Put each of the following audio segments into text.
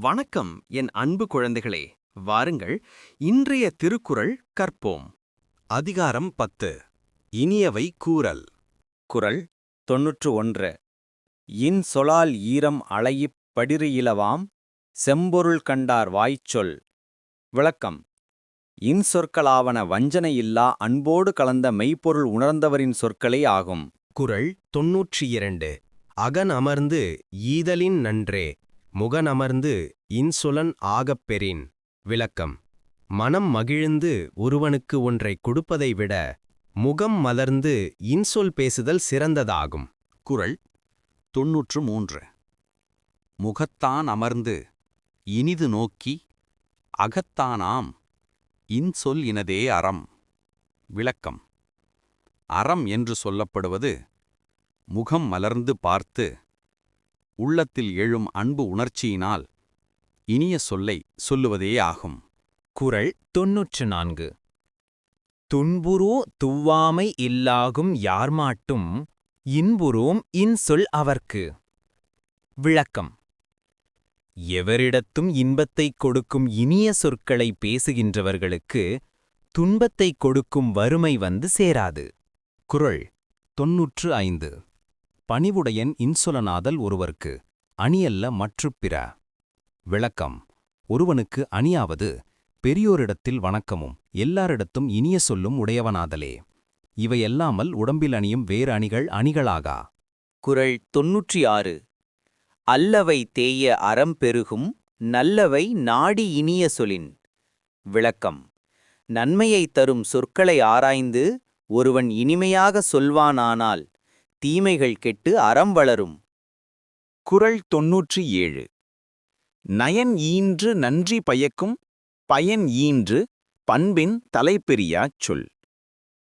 வணக்கம் என் அன்பு குழந்தைகளே. வாருங்கள் இன்றைய திருக்குறள் கற்போம். அதிகாரம் பத்து. இனியவை கூறல். குறள் தொன்னூற்று ஒன்று. இன் சொலால் ஈரம் அளையிப் படிறு இலவாம் செம்பொருள் கண்டார் வாய்ச்சொல். விளக்கம். இன் சொற்களாவன வஞ்சனையில்லா அன்போடு கலந்த மெய்ப்பொருள் உணர்ந்தவரின் சொற்களே ஆகும். குரல் தொன்னூற்றி இரண்டு. அகன் அமர்ந்து ஈதலின் நன்றே. முகனமர்ந்து இன்சொலன் ஆகப் பெறின். விளக்கம். மனம் மகிழ்ந்து ஒருவனுக்கு ஒன்றைக் கொடுப்பதை விட முகம் மலர்ந்து இன்சொல் பேசுதல் சிறந்ததாகும். குறள் தொன்னூற்று மூன்று முகத்தான் அமர்ந்து இனிது நோக்கி அகத்தானாம் இன்சொல் இனதே அறம். விளக்கம். அறம் என்று சொல்லப்படுவது முகம் மலர்ந்து பார்த்து உள்ளத்தில் எழும் அன்பு உணர்ச்சியினால் இனிய சொல்லை சொல்லுவதே ஆகும் குறள் தொன்னூற்று நான்கு. துன்புறோ துவ்வாமை இல்லாகும் யார்மாட்டும் இன்புறோம் இன்சொல் அவர்க்கு. விளக்கம். எவரிடத்தும் இன்பத்தைக் கொடுக்கும் இனிய சொற்களை பேசுகின்றவர்களுக்கு துன்பத்தைக் கொடுக்கும் வறுமை வந்து சேராது. குறள் தொன்னூற்று ஐந்து. பணிவுடையன் இன்சொலனாதல் ஒருவர்க்கு அணியல்ல மற்றுப் பிற. விளக்கம். ஒருவனுக்கு அணியாவது பெரியோரிடத்தில் வணக்கமும் எல்லாரிடத்தும் இனிய சொல்லும் உடையவனாதலே. இவையல்லாமல் உடம்பில் அணியும் வேறு அணிகள் அணிகளாகா? குறள் தொன்னூற்றி ஆறு அல்லவை தேய அறம் பெருகும் நல்லவை நாடி இனிய சொலின் விளக்கம். நன்மையைத் தரும் சொற்களை ஆராய்ந்து ஒருவன் இனிமையாக சொல்வானானால் தீமைகள் கெட்டு அறம் வளரும். குறள் தொன்னூற்றி ஏழு நயன் ஈன்று நன்றி பயக்கும் பயன் ஈன்று பண்பின் தலைப்பெரியாச் சொல்.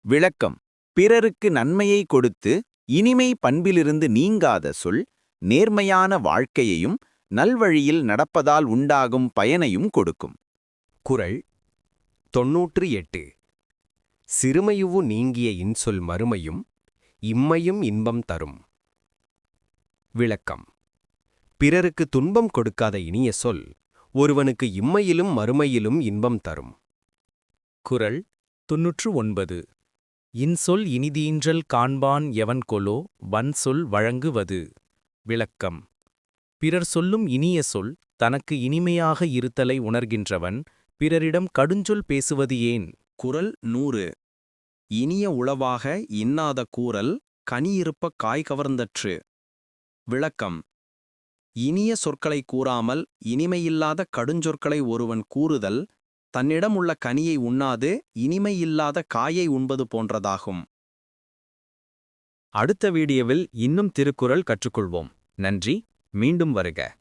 விளக்கம். பிறருக்கு நன்மையை கொடுத்து இனிமை பண்பிலிருந்து நீங்காத சொல் நேர்மையான வாழ்க்கையையும் நல்வழியில் நடப்பதால் உண்டாகும் பயனையும் கொடுக்கும். குறள் தொன்னூற்று எட்டு சிறுமையுவு நீங்கிய இன்சொல் மறுமையும் இம்மையும் இன்பம் தரும். விளக்கம். பிறருக்கு துன்பம் கொடுக்காத இனிய சொல் ஒருவனுக்கு இம்மையிலும் மறுமையிலும் இன்பம் தரும். குறள் தொன்னூற்று ஒன்பது இன்சொல் இனிதீன்றல் காண்பான் எவன் கொலோ வன்சொல் வழங்குவது. விளக்கம். பிறர் சொல்லும் இனிய சொல் தனக்கு இனிமையாக இருத்தலை உணர்கின்றவன் பிறரிடம் கடுஞ்சொல் பேசுவது ஏன்? குறள் நூறு. இனிய உளவாக இன்னாத கூறல் கனியிருப்ப காய் கவர்ந்தற்று. விளக்கம். இனிய சொற்களை கூறாமல் இனிமையில்லாத கடுஞ்சொற்களை ஒருவன் கூறுதல் தன்னிடம் உள்ள கனியை உண்ணாது இனிமையில்லாத காயை உண்பது போன்றதாகும். அடுத்த வீடியோவில் இன்னும் திருக்குறள் கற்றுக்கொள்வோம். நன்றி. மீண்டும் வருக.